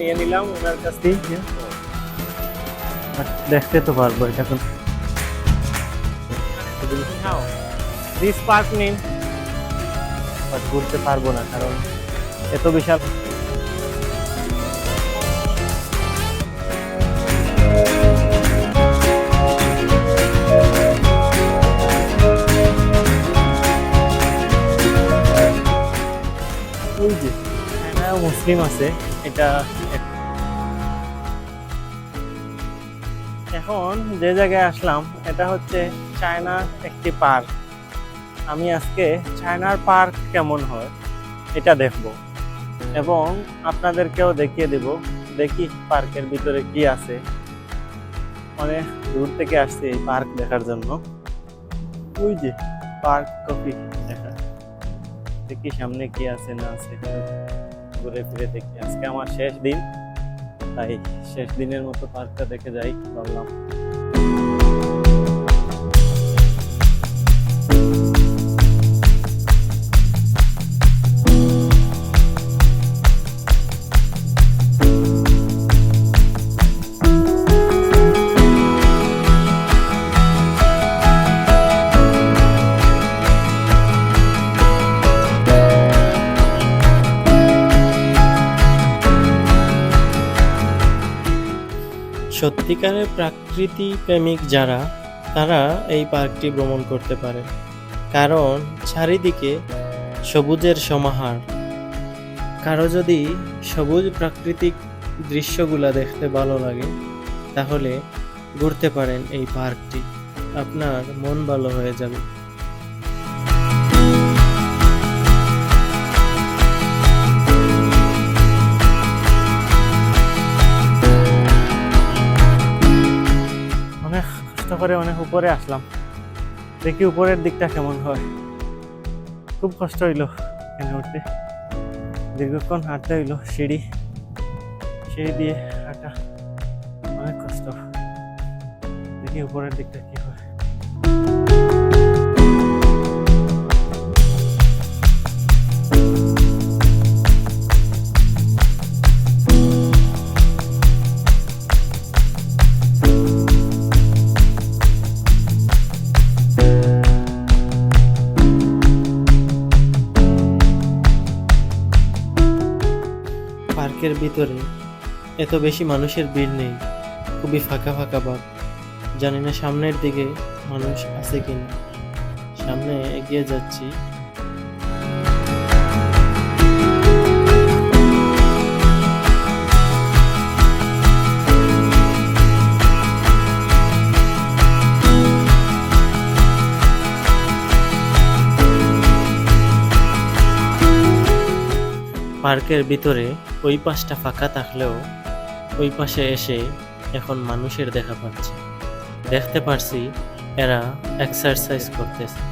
নিয়ে নিলাম ওনার কাছ থেকে। দেখতে তো পারব এটা কোন দিস পার্ক নিন। বাট ঘুরতে পারব না কারণ এত বিশাল ওই যে মুসলিম আছে এটা এখন যে জায়গায় আসলাম, এটা হচ্ছে চায়নার একটি পার্ক। আমি আজকে চায়নার পার্ক কেমন হয়, এটা দেখব। এবং আপনাদেরকেও দেখিয়ে দেব, দেখি পার্কের ভিতরে কি আছে। অনেক দূর থেকে আসছে এই পার্ক দেখার জন্য। ওই যে পার্ক কফি দেখা। দেখি সামনে কি আছে না আছে ঘুরে ফিরে দেখি। আজকে আমার শেষ দিন। তাই শেষ দিনের মতো পার্কটা দেখে যাই ভাবলাম। সত্যিকারের প্রাকৃতি প্রেমিক যারা, তারা এই পার্কটি ভ্রমণ করতে পারে। কারণ চারিদিকে সবুজের সমাহার। কারও যদি সবুজ প্রাকৃতিক দৃশ্যগুলা দেখতে ভালো লাগে, তাহলে ঘুরতে পারেন এই পার্কটি। আপনার মন ভালো হয়ে যাবে। কষ্ট করে অনেক উপরে আসলাম। দেখি উপরের দিকটা কেমন হয়। খুব কষ্ট হইল এখানে উঠতে দীর্ঘক্ষণ হাঁটতে হইল সিঁড়ি। সিঁড়ি দিয়ে হাঁটা অনেক কষ্ট। দেখি উপরের দিকটা কি হয়। পার্কের ভিতরে এত বেশি মানুষের ভিড় নেই। খুবই ফাঁকা ফাঁকা বাঘ জানি না সামনের দিকে মানুষ আছে কিনা। সামনে এগিয়ে যাচ্ছি। পার্কের ভিতরে ওই পাশটা ফাঁকা থাকলেও ওই পাশে এসে এখন মানুষের দেখা পাচ্ছে। দেখতে পারছি এরা এক্সারসাইজ করতেছে।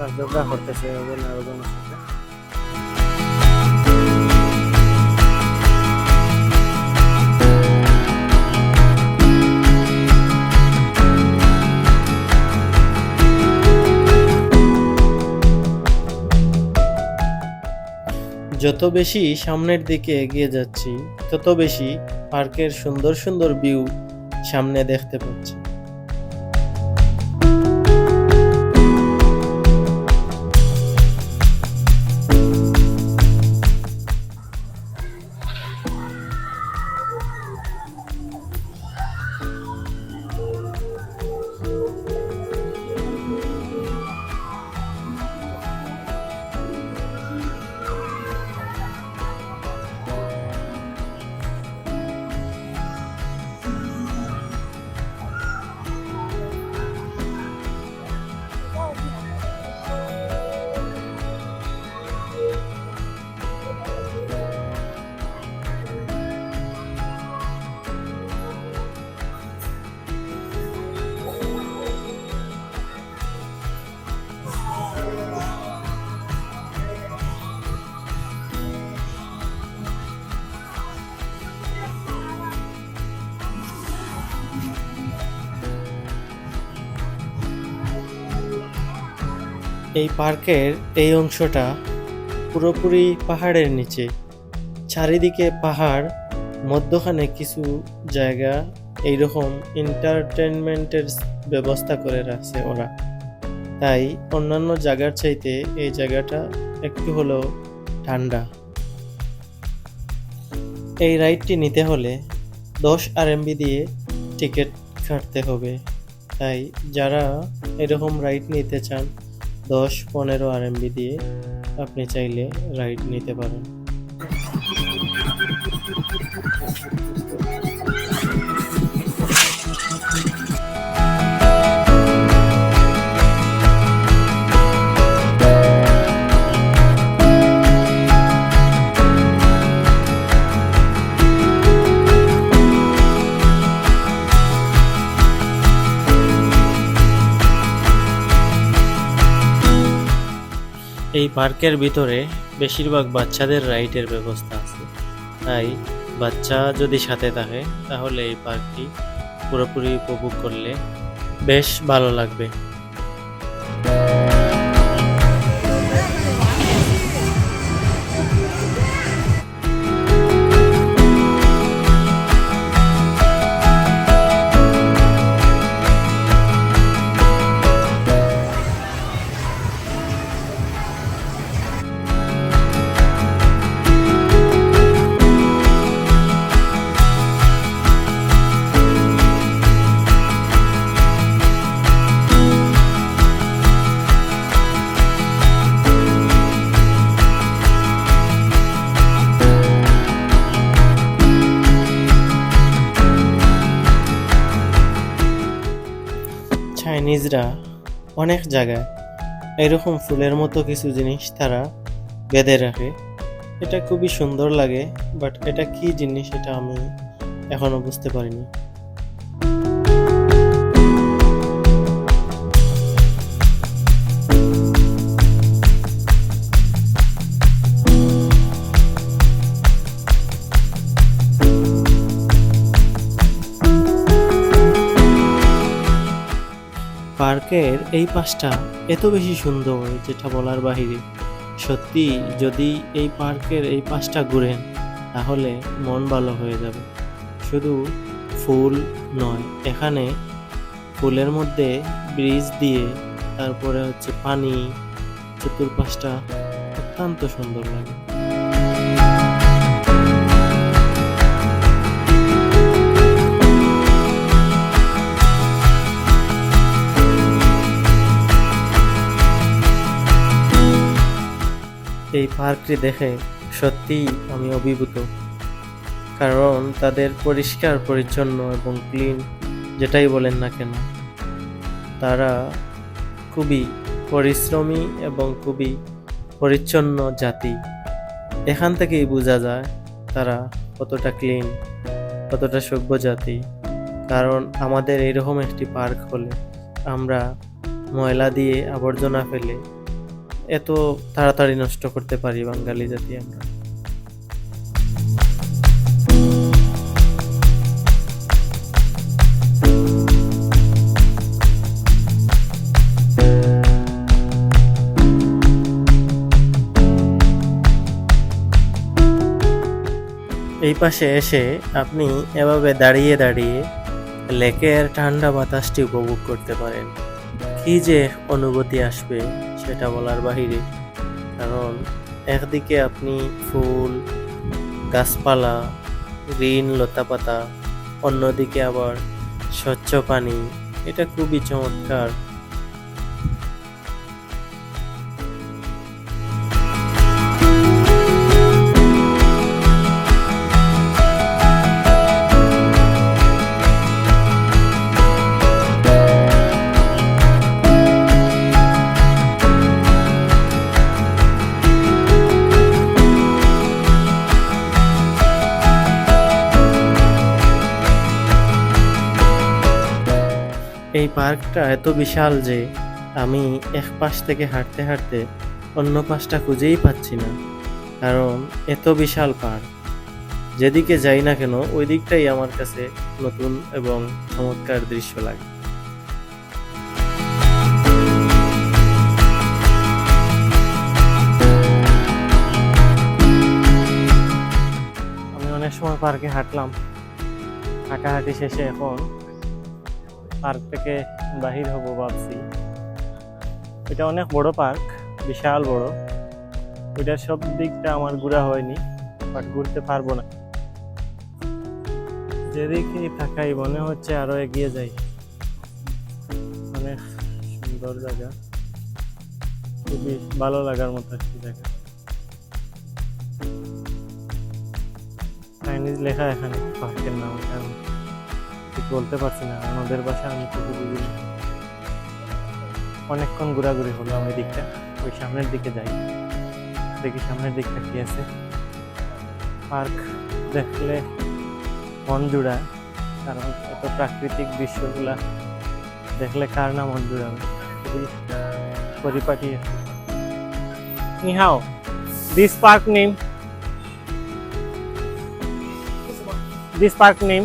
তারা যোগা করতেছে ওজন আর ওজনের সাথে যত বেশি সামনের দিকে এগিয়ে যাচ্ছি, তত বেশি পার্কের সুন্দর সুন্দর ভিউ সামনে দেখতে পাচ্ছি। এই পার্কের এই অংশটা পুরোপুরি পাহাড়ের নিচে। চারিদিকে পাহাড়, মধ্যখানে কিছু জায়গা এইরকম এন্টারটেনমেন্টের ব্যবস্থা করে রাখছে ওরা। তাই অন্যান্য জায়গার চাইতে এই জায়গাটা একটু হলেও ঠান্ডা। এই রাইডটি নিতে হলে দশ আর আরএমবি দিয়ে টিকিট কাটতে হবে। তাই যারা এরকম রাইড নিতে চান দশ পনেরো আরএমবি দিয়ে আপনি চাইলে রাইড নিতে পারেন। এই পার্কের ভিতরে বেশিরভাগ বাচ্চাদের রাইডের ব্যবস্থা আছে। তাই বাচ্চা যদি সাথে থাকে, তাহলে এই পার্কটি পুরোপুরি উপভোগ করলে বেশ ভালো লাগবে। চাইনিজরা অনেক জায়গায় এরকম ফুলের মতো কিছু জিনিস তারা বেঁধে রাখে। এটা খুবই সুন্দর লাগে বাট এটা কি জিনিস এটা আমি এখনও বুঝতে পারিনি। পার্কের এই পাশটা এত বেশি সুন্দর যেটা বলার বাহিরে। সত্যি, যদি এই পার্কের এই পাশটা ঘুরেন, তাহলে মন ভালো হয়ে যাবে। শুধু ফুল নয়, এখানে ফুলের মধ্যে ব্রিজ দিয়ে তারপরে হচ্ছে পানি, চতুর্পাশটা অত্যন্ত সুন্দর লাগে। এই পার্কটি দেখে সত্যিই আমি অভিভূত। কারণ তাদের পরিষ্কার, পরিচ্ছন্ন এবং ক্লিন যেটাই বলেন না কেন, তারা খুবই পরিশ্রমী এবং খুবই পরিচ্ছন্ন জাতি। এখান থেকেই বোঝা যায় তারা কতটা ক্লিন, কতটা সভ্য জাতি। কারণ আমাদের এরকম একটি পার্ক হলে আমরা ময়লা দিয়ে আবর্জনা ফেলে এত তাড়াতাড়ি নষ্ট করতে পারি বাঙালি জাতি আমরা। এই পাশে এসে আপনি এভাবে দাঁড়িয়ে দাঁড়িয়ে লেকের ঠান্ডা বাতাসটি উপভোগ করতে পারেন। কি যে অনুভূতি আসবে। সেটা বলার বাহিরে। কারণ একদিকে আপনি ফুল, গাছপালা, গ্রিন লতাপাতা, অন্যদিকে আবার স্বচ্ছ পানি, এটা খুবই চমৎকার। এই পার্কটা এত বিশাল যে আমি এক পাশ থেকে হাঁটতে হাঁটতে অন্য পাশটা খুঁজেই পাচ্ছি না। কারণ এত বিশাল পার্ক। যেদিকে যাই না কেন, ওই দিকটাই আমার কাছে নতুন এবং চমৎকার দৃশ্য লাগে। আমি অনেক সময় পার্কে হাঁটলাম। হাঁটাহাঁটি শেষে এখন পার্ক থেকে বাহির হব ভাবছি। এটা অনেক বড় পার্ক, বিশাল বড়। ওইটার সব দিকটা আমার ঘোরা হয়নি, বাট ঘুরতে পারব না। যেদিকেই থাকাই মনে হচ্ছে আরও এগিয়ে যাই। অনেক সুন্দর জায়গা। খুবই ভালো লাগার মতো একটি জায়গা। চাইনিজ লেখা এখানে, পার্কের নাম বলতে পারছি না ওদের ভাষা আমি তো বুঝি অনেকক্ষণ ঘোরাঘুরি হলাম ওই দিকটা ওই সামনের দিকে যাই। দেখি সামনের দিকটা কি আছে। পার্ক দেখলে মন জুড়ায় কারণ এত প্রাকৃতিক দৃশ্যগুলা দেখলে কার না মন জুড়াবে খুবই পরিপাটি। নিহাও this park name this park name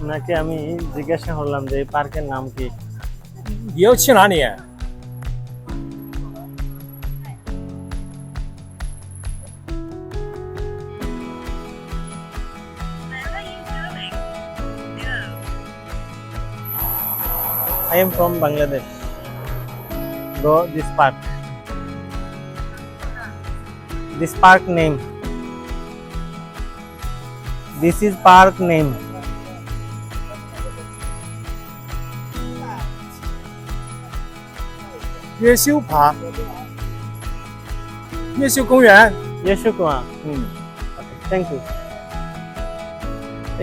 ওনাকে আমি জিজ্ঞাসা করলাম যে এই পার্কের নাম কি 你要去哪里？ I am from Bangladesh. Go this park. This park name. This is park name. 越秀爬，越秀公园。 Yeshukuma. Hmm. Okay, thank you.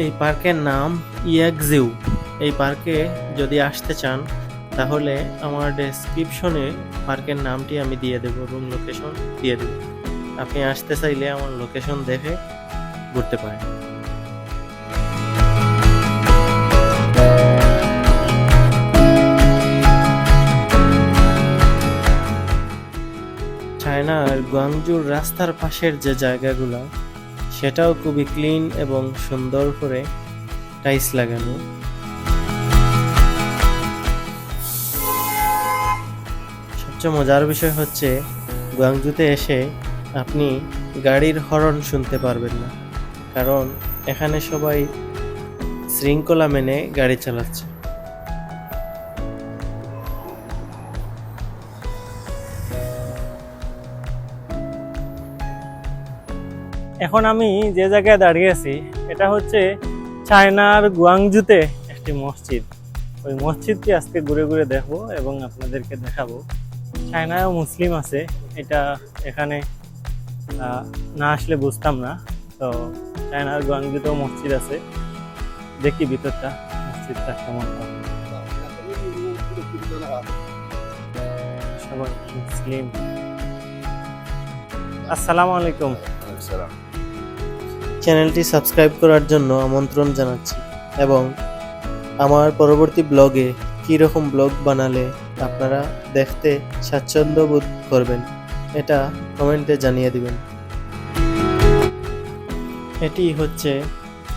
এই পার্কের নাম ইয়াকজিউ এই পার্কে যদি আসতে চান তাহলে আমার ডেসক্রিপশনে পার্কের নামটি আমি দিয়ে দেবো রুম লোকেশন দিয়ে দেবো আপনি আসতে চাইলে আমার লোকেশন দেখে ঘুরতে পারেন। চায়নার গুয়াংজুর রাস্তার পাশের যে জায়গাগুলো, সেটাও খুবই ক্লিন এবং সুন্দর করে টাইস লাগানো। সবচেয়ে মজার বিষয় হচ্ছে গুয়াংজুতে এসে আপনি গাড়ির হরন শুনতে পারবেন না, কারণ এখানে সবাই শৃঙ্খলা মেনে গাড়ি চালাচ্ছে। এখন আমি যে জায়গায় দাঁড়িয়ে আছি, এটা হচ্ছে চায়নার গুয়াংজুতে একটি মসজিদ। ওই মসজিদটি আজকে ঘুরে ঘুরে দেখব এবং আপনাদেরকে দেখাবো। চায়নায়ও মুসলিম আছে, এটা এখানে না আসলে বুঝতাম না। তো চায়নার গুয়াংজুতেও মসজিদ আছে। দেখি ভিতরটা মসজিদটা কেমন হয়। সবাই মুসলিম। আসসালামু আলাইকুম। চ্যানেলটি সাবস্ক্রাইব করার জন্য আমন্ত্রণ জানাচ্ছি। এবং আমার পরবর্তী ব্লগে কী রকম ব্লগ বানালে আপনারা দেখতে স্বাচ্ছন্দ্য বোধ করবেন। এটা কমেন্টে জানিয়ে দিবেন। এটি হচ্ছে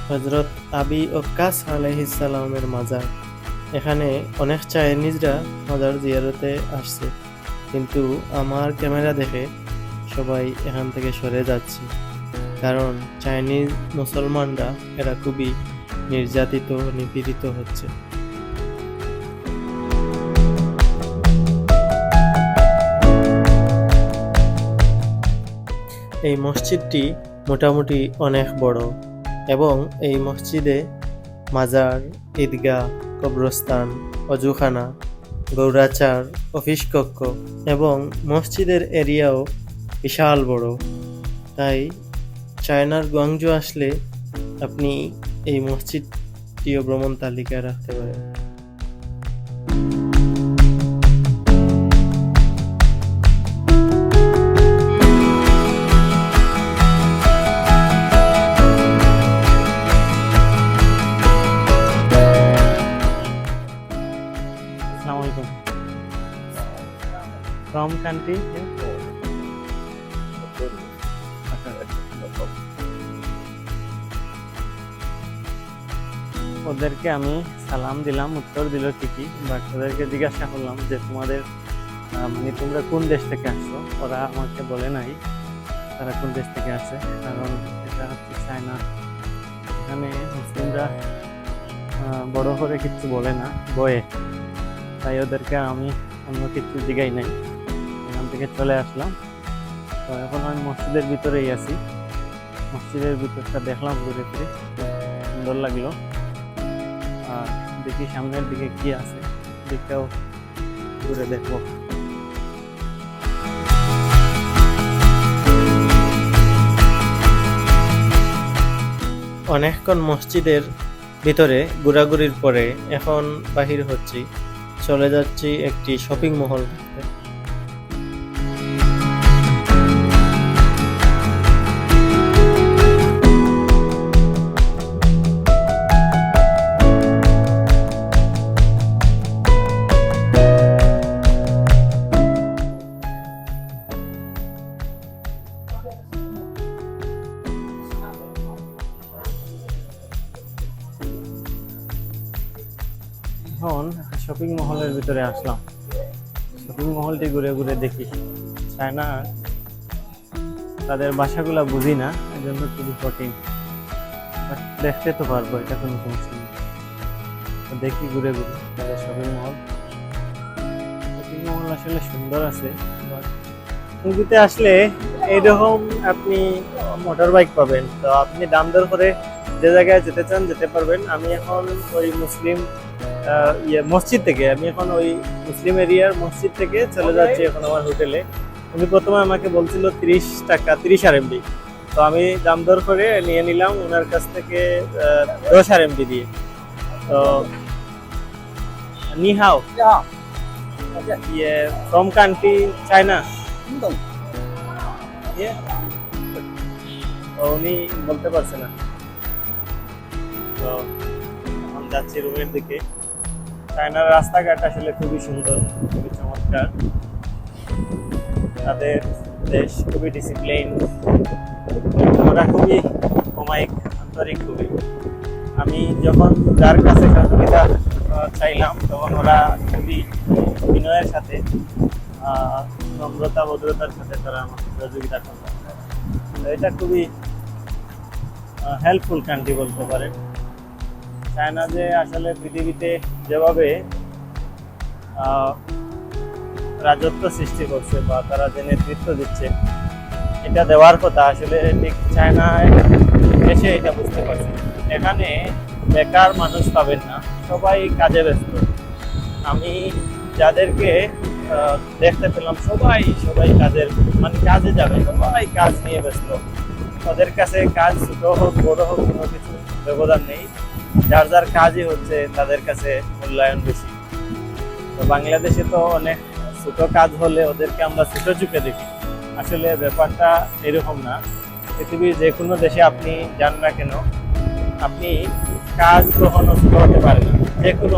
হজরত আবি ও ওকাস আলহিসাল্লামের মাজার। এখানে অনেক চাইনিজরা মাজার জিয়ারতে আসছে। কিন্তু আমার ক্যামেরা দেখে সবাই এখান থেকে সরে যাচ্ছে। কারণ চাইনিজ মুসলমানরা এরা খুবই নির্যাতিত, নিপীড়িত হচ্ছে। এই মসজিদটি মোটামুটি অনেক বড় এবং এই মসজিদে মাজার, ঈদগাহ, কবরস্থান, অজুখানা, গৌরাচার, অফিস কক্ষ এবং মসজিদের এরিয়াও বিশাল বড়। তাই চায়নার গুয়াংজু আসলে আপনি এই মসজিদটিও ভ্রমণ তালিকায় রাখতে পারেন। ওদেরকে আমি সালাম দিলাম, উত্তর দিল ঠিকই বাট ওদেরকে জিজ্ঞাসা করলাম যে তোমাদের মানে তোমরা কোন দেশ থেকে আসছো? ওরা আমাকে বলে নাই তারা কোন দেশ থেকে আসে কারণ এটা হচ্ছে চায়না। এখানে মুসলিমরা বড় করে কিছু বলে না, বয়ে। তাই ওদেরকে আমি অন্য কিছু জিগাই নাই। এখান থেকে চলে আসলাম। তো এখন আমি মসজিদের ভিতরেই আছি। মসজিদের ভিতরটা দেখলাম ঘুরে ফিরে সুন্দর লাগল। আর দেখি সামনের দিকে কি আছে। দিকটাও ঘুরে দেখব। অনেকক্ষণ মসজিদের ভিতরে ঘোরাঘুরির পরে এখন বাহির হচ্ছি। চলে যাচ্ছি একটি শপিং মহল আসলাম। শপিং মহলটি ঘুরে ঘুরে দেখি। চায়না তাদের ভাষাগুলা বুঝি না এই জন্য খুবই কঠিন। দেখতে তো পারব, এটা কোনো সমস্যা নেই। দেখি ঘুরে ঘুরে, তাদের শপিং মহল শপিং মহল আসলে সুন্দর আছে টুঙ্গিতে আসলে এইরকম আপনি মোটর বাইক পাবেন। তো আপনি দাম দর করে যে জায়গায় যেতে চান, যেতে পারবেন। আমি এখন ওই মুসলিম ইয়ে মসজিদ থেকে। আমি এখন ওই মুসলিম এরিয়ার মসজিদ থেকে চলে যাচ্ছি এখন আমার হোটেলে। উনি প্রথমে আমাকে বলছিল তিরিশ টাকা তিরিশ আর এমবি তো আমি দাম দর করে নিয়ে নিলাম ওনার কাছ থেকে দশ আর এমবি দিয়ে। তো নিহাও। আচ্ছা। ইয়ে ফ্রম কান্ট্রি চায়না উনি বলতে পারছে না। তো আমি যাচ্ছি রুমের দিকে। চায়নার রাস্তাঘাট আসলে খুবই সুন্দর, খুবই চমৎকার। তাদের দেশ খুবই ডিসিপ্লিন ওরা খুবই অমায়িক, আন্তরিক খুবই। আমি যখন যার কাছে সহযোগিতা চাইলাম, তখন ওরা খুবই বিনয়ের সাথে নম্রতা, ভদ্রতার সাথে তারা আমাকে সহযোগিতা করল। এটা খুবই হেল্পফুল কান্ট্রি বলতে পারেন। চায়না যে আসলে পৃথিবীতে যেভাবে রাজত্ব সৃষ্টি করছে বা তারা যে নেতৃত্ব দিচ্ছে, এটা দেওয়ার কথা আসলে ঠিক চায়নায় এসে এটা বুঝতে পারছি। এখানে বেকার মানুষ পাবেন না, সবাই কাজে ব্যস্ত। আমি যাদেরকে দেখতে পেলাম, সবাই সবাই কাজের মানে কাজে যাবে, সবাই কাজ নিয়ে ব্যস্ত। তাদের কাছে কাজ ছোট হোক, বড় হোক কোনো কিছু ব্যবধান নেই। যার যার কাজই হচ্ছে তাদের কাছে মূল্যায়ন বেশি। তো বাংলাদেশে তো অনেক ছোট কাজ হলে ওদেরকে আমরা ছোট চুপে দেখি। আসলে ব্যাপারটা এরকম না। পৃথিবীর যে কোনো দেশে আপনি যান না কেন, আপনি কাজ গ্রহণ ছোট হতে পারেন যে কোনো